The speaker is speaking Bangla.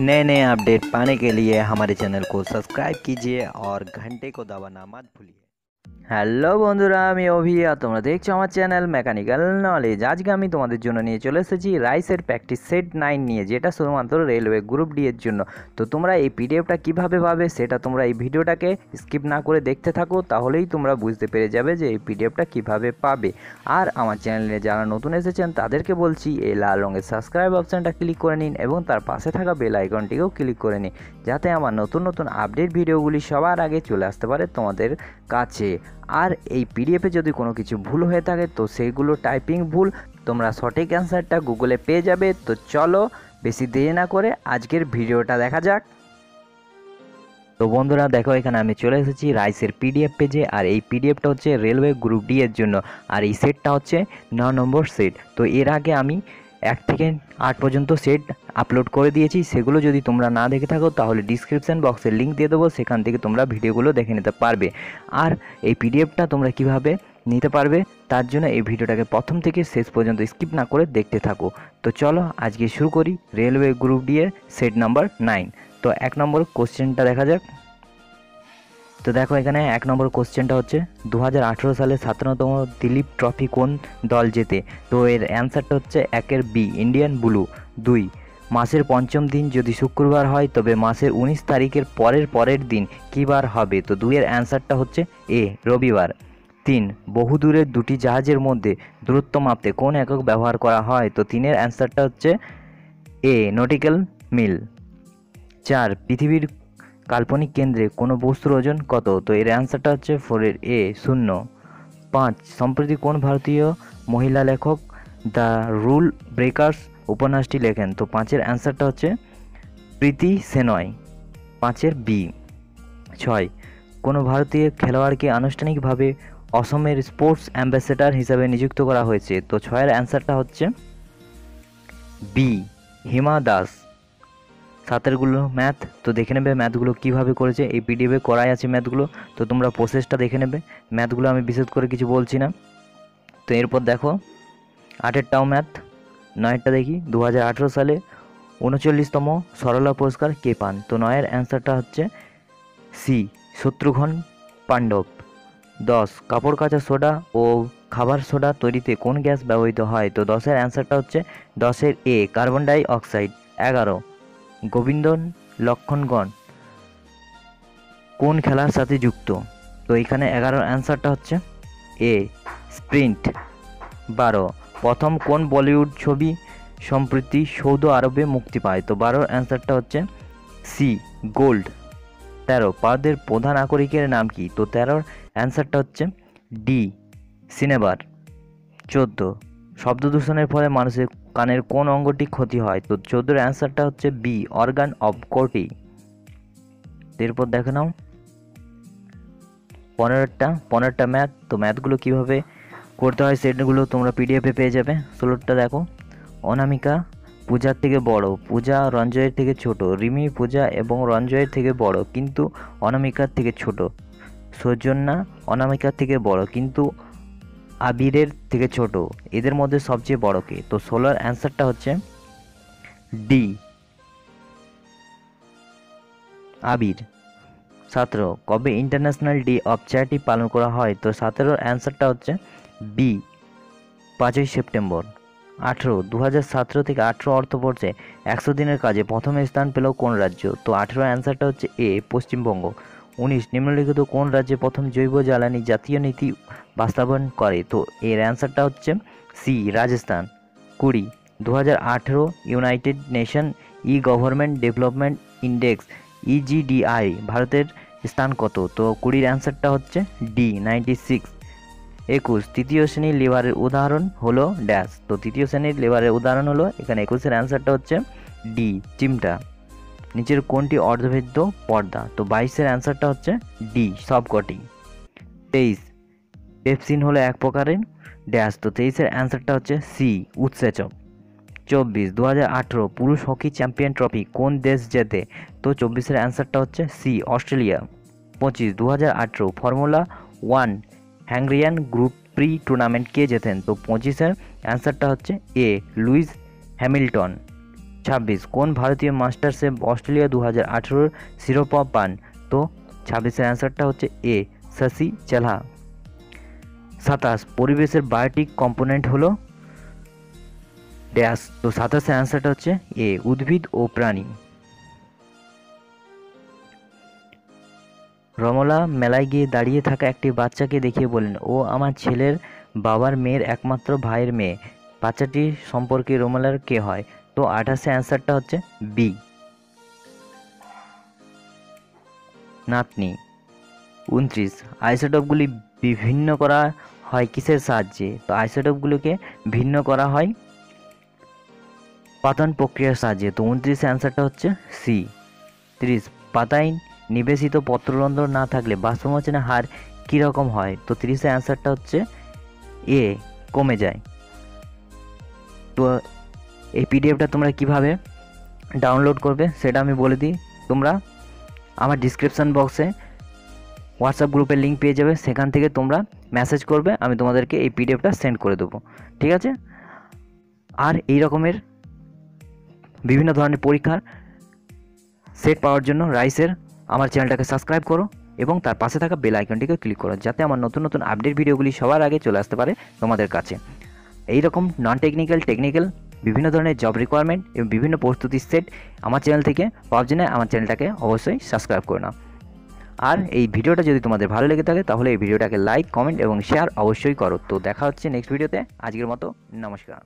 नए नए अपडेट पाने के लिए हमारे चैनल को सब्सक्राइब कीजिए और घंटे को दबाना मत भूलिए। হ্যালো বন্ধুরা, আমি অভি আর তোমরা দেখছ আমার চ্যানেল মেকানিক্যাল নলেজ আজকে আমি তোমাদের জন্য নিয়ে চলে এসেছি রাইসের প্র্যাকটিস সেট নাইন নিয়ে, যেটা শুধুমাত্র রেলওয়ে গ্রুপ ডি এর জন্য। তো তোমরা এই পিডিএফটা কীভাবে পাবে সেটা তোমরা এই ভিডিওটাকে স্কিপ না করে দেখতে থাকো, তাহলেই তোমরা বুঝতে পেরে যাবে যে এই পিডিএফটা কীভাবে পাবে। আর আমার চ্যানেলে যারা নতুন এসেছেন, তাদেরকে বলছি এই লাল রঙের সাবস্ক্রাইব অপশানটা ক্লিক করে নিন এবং তার পাশে থাকা বেল আইকনটিকেও ক্লিক করে নিন, যাতে আমার নতুন নতুন আপডেট ভিডিওগুলি সবার আগে চলে আসতে পারে তোমাদের কাছে। আর এই পিডিএফে যদি কোনো কিছু ভুল হয়ে থাকে, তো সেইগুলো টাইপিং ভুল। তোমরা সঠিক অ্যান্সারটা গুগলে পেয়ে যাবে। তো চলো, বেশি দেরি না করে আজকের ভিডিওটা দেখা যাক। তো বন্ধুরা, দেখো, এখানে আমি চলে এসেছি রাইসের পিডিএফ পেজে আর এই পিডিএফটা হচ্ছে রেলওয়ে গ্রুপ ডি এর জন্য। আর এই সেটটা হচ্ছে ন নম্বর সেট তো এর আগে আমি এক থেকে আট পর্যন্ত সেট আপলোড করে দিয়েছি। সেগুলো যদি তোমরা না দেখে থাকো, তাহলে ডিসক্রিপশান বক্সে লিঙ্ক দিয়ে দেবো। সেখান থেকে তোমরা ভিডিওগুলো দেখে নিতে পারবে। আর এই পিডিএফটা তোমরা কীভাবে নিতে পারবে, তার জন্য এই ভিডিওটাকে প্রথম থেকে শেষ পর্যন্ত স্কিপ না করে দেখতে থাকো। তো চলো আজকে শুরু করি। রেলওয়ে গ্রুপ ডি এর সেট নাম্বার নাইন তো এক নম্বর কোশ্চেনটা দেখা যাক। তো দেখো এখানে এক নম্বর কোশ্চেনটা হচ্ছে দু হাজার আঠেরো সালে সাতান্নতম দিলীপ ট্রফি কোন দল জেতে? তো এর অ্যান্সারটা হচ্ছে একের বি ইন্ডিয়ান ব্লু দুই, মাসের পঞ্চম দিন যদি শুক্রবার হয়, তবে মাসের উনিশ তারিখের পরের পরের দিন কী বার হবে? তো দুইয়ের অ্যান্সারটা হচ্ছে এ, রবিবার। তিন বহুদূরের দুটি জাহাজের মধ্যে দূরত্ব মাপতে কোন একক ব্যবহার করা হয়? তো তিনের অ্যান্সারটা হচ্ছে এ, নটিক্যাল মিল। চার, পৃথিবীর কাল্পনিক কেন্দ্রে কোনো বস্তুর ওজন কত? তো এর অ্যান্সারটা হচ্ছে ফোরের এ শূন্য। পাঁচ, সম্প্রতি কোন ভারতীয় মহিলা লেখক দ্য রুল ব্রেকার্স উপন্যাসটি লেখেন? তো পাঁচের অ্যান্সারটা হচ্ছে প্রীতি সেনয়, পাঁচের বি ছয়, কোনো ভারতীয় খেলোয়াড়কে আনুষ্ঠানিকভাবে অসমের স্পোর্টস অ্যাম্বাসেডার হিসাবে নিযুক্ত করা হয়েছে? তো ছয়ের অ্যান্সারটা হচ্ছে বি হিমা দাস। সাতেরগুলো ম্যাথ তো দেখে নেবে ম্যাথগুলো কীভাবে করেছে। এই পিডিএফে করাই আছে ম্যাথগুলো তো তোমরা প্রসেসটা দেখে নেবে। ম্যাথগুলো আমি বিশেষ করে কিছু বলছি না। তো এরপর দেখো, আটেরটাও ম্যাথ নয়েরটা দেখি দু হাজার আঠেরো সালে উনচল্লিশতম সরলা পুরস্কার কে পান? তো নয়ের অ্যান্সারটা হচ্ছে সি শত্রুঘ্ন পাণ্ডব। দশ, কাপড় কাচা সোডা ও খাবার সোডা তৈরিতে কোন গ্যাস ব্যবহৃত হয়? তো দশের অ্যান্সারটা হচ্ছে দশের এ কার্বন ডাই অক্সাইড এগারো গোবিন্দন লক্ষণগণ, কোন খেলার সাথে যুক্ত? তো এখানে এগারোর অ্যান্সারটা হচ্ছে এ স্প্রিন্ট বারো, প্রথম কোন বলিউড ছবি সম্প্রতি সৌদি আরবে মুক্তি পায়? তো বারোর অ্যান্সারটা হচ্ছে সি গোল্ড তেরো ভারতের প্রধান নাগরিকের নাম কি? তো তেরোর অ্যান্সারটা হচ্ছে ডি সিনেবার চোদ্দ, শব্দ দূষণের ফলে মানুষের কানের কোন অঙ্গটি ক্ষতি হয়? তো চোদ্দোর অ্যান্সারটা হচ্ছে বি, অর্গান অব কোটি। এরপর দেখে নাও। পনেরোটা পনেরোটা ম্যাথ। তো ম্যাথগুলো কীভাবে করতে হয় সেটগুলো তোমরা পিডিএফে পেয়ে যাবে। ষোলোটা দেখো। অনামিকা পূজার থেকে বড়, পূজা রঞ্জয়ের থেকে ছোট, রিমি পূজা এবং রঞ্জয়ের থেকে বড়, কিন্তু অনামিকার থেকে ছোট। সৌজন্যা অনামিকার থেকে বড়, কিন্তু আবিরের থেকে ছোট। এদের মধ্যে সবচেয়ে বড় কে? তো ষোলোর অ্যান্সারটা হচ্ছে ডি। আবির। সতেরো কবে ইন্টারন্যাশনাল ডে অফ চ্যারিটি পালন করা হয়? তো সতেরোর অ্যান্সারটা হচ্ছে বি, পাঁচই সেপ্টেম্বর। আঠেরো দু সতেরো থেকে আঠেরো অর্থবর্ষে একশো দিনের কাজে প্রথম স্থান পেল কোন রাজ্য? তো আঠেরো অ্যান্সারটা হচ্ছে এ, পশ্চিমবঙ্গ। উনিশ, নিম্নলিখিত কোন রাজ্যে প্রথম জৈব জ্বালানি জাতীয় নীতি বাস্তবায়ন করে? তো এর অ্যান্সারটা হচ্ছে সি রাজস্থান। কুড়ি দু আঠেরো United Nation E government development index, EGDI, ভারতের স্থান কত? তো কুড়ির অ্যান্সারটা হচ্ছে ডি নাইনটি সিক্স একুশ, তৃতীয় শ্রেণির লেবারের উদাহরণ হলো ড্যাশ। তো তৃতীয় শ্রেণির লেবারের উদাহরণ হলো, এখানে একুশের অ্যান্সারটা হচ্ছে ডি চিমটা। নিচের কোনটি অর্ধভেদ্য পর্দা? তো বাইশের অ্যান্সারটা হচ্ছে ডি, সবকটি। তেইশ, পেপসিন হলো এক প্রকারের ড্যাশ। তো তেইশের অ্যান্সারটা হচ্ছে সি, উৎসেচক। চব্বিশ দু পুরুষ হকি চ্যাম্পিয়ন ট্রফি কোন দেশ জেতে? তো চব্বিশের অ্যান্সারটা হচ্ছে সি, অস্ট্রেলিয়া। পঁচিশ দু formula one Hungarian grand prix tournament কে জেতেন? তো পঁচিশের অ্যান্সারটা হচ্ছে এ, লুইস হ্যামিল্টন। ছাব্বিশ। কোন ভারতীয় মাস্টার শেফ অস্ট্রেলিয়া দু হাজার আঠেরোর শিরোপা পান? তো ছাব্বিশের অ্যান্সারটা হচ্ছে এ, শশি চালহা। সাতাশ, পরিবেশের বায়োটিক কম্পোনেন্ট হলো ড্যাশ। তো সাতাশের অ্যান্সারটা হচ্ছে এ, উদ্ভিদ ও প্রাণী। রমলা মেলায় গিয়ে দাঁড়িয়ে থাকা একটি বাচ্চাকে দেখিয়ে বললেন, ও আমার ছেলের বাবার মেয়ের একমাত্র ভাইয়ের মেয়ে। বাচ্চাটি সম্পর্কে রমলার কে হয়? তো আঠাশে অ্যান্সারটা হচ্ছে বি নাতনি, উনত্রিশ আইসোটোপগুলি বিভিন্ন করা হয় কিসের সাহায্যে? তো আইসোটোপগুলোকে ভিন্ন করা হয় পাতন প্রক্রিয়ার সাহায্যে। তো উনত্রিশ অ্যান্সারটা হচ্ছে সি তিরিশ পাতায় নিবেশিত পত্ররন্ধ্র না থাকলে বাষ্পমোচনের হার কীরকম হয়? তো তিরিশে অ্যান্সারটা হচ্ছে এ কমে যায়। তো এই পিডিএফটা তোমরা কীভাবে ডাউনলোড করবে সেটা আমি বলে দিই। তোমরা আমার ডিসক্রিপশান বক্সে হোয়াটসঅ্যাপ গ্রুপের লিঙ্ক পেয়ে যাবে। সেখান থেকে তোমরা মেসেজ করবে, আমি তোমাদেরকে এই পিডিএফটা সেন্ড করে দেবো। ঠিক আছে? আর এই রকমের বিভিন্ন ধরনের পরীক্ষার সেট পাওয়ার জন্য রাইসের আমার চ্যানেলটাকে সাবস্ক্রাইব করো এবং তার পাশে থাকা বেল আইকনটিকে ক্লিক করো, যাতে আমার নতুন নতুন আপডেট ভিডিওগুলি সবার আগে চলে আসতে পারে তোমাদের কাছে। এই রকম নন টেকনিক্যাল টেকনিক্যাল বিভিন্ন ধরনের জব রিকোয়ারমেন্ট এবং বিভিন্ন প্রস্তুতির সেট আমার চ্যানেল থেকে। পাওয়ার জন্য আমার চ্যানেলটাকে অবশ্যই সাবস্ক্রাইব করে নাও। আর এই ভিডিওটা যদি তোমাদের ভালো লেগে থাকে, তাহলে এই ভিডিওটাকে লাইক কমেন্ট এবং শেয়ার অবশ্যই করো। তো দেখা হচ্ছে নেক্সট ভিডিওতে আজকের মতো, নমস্কার।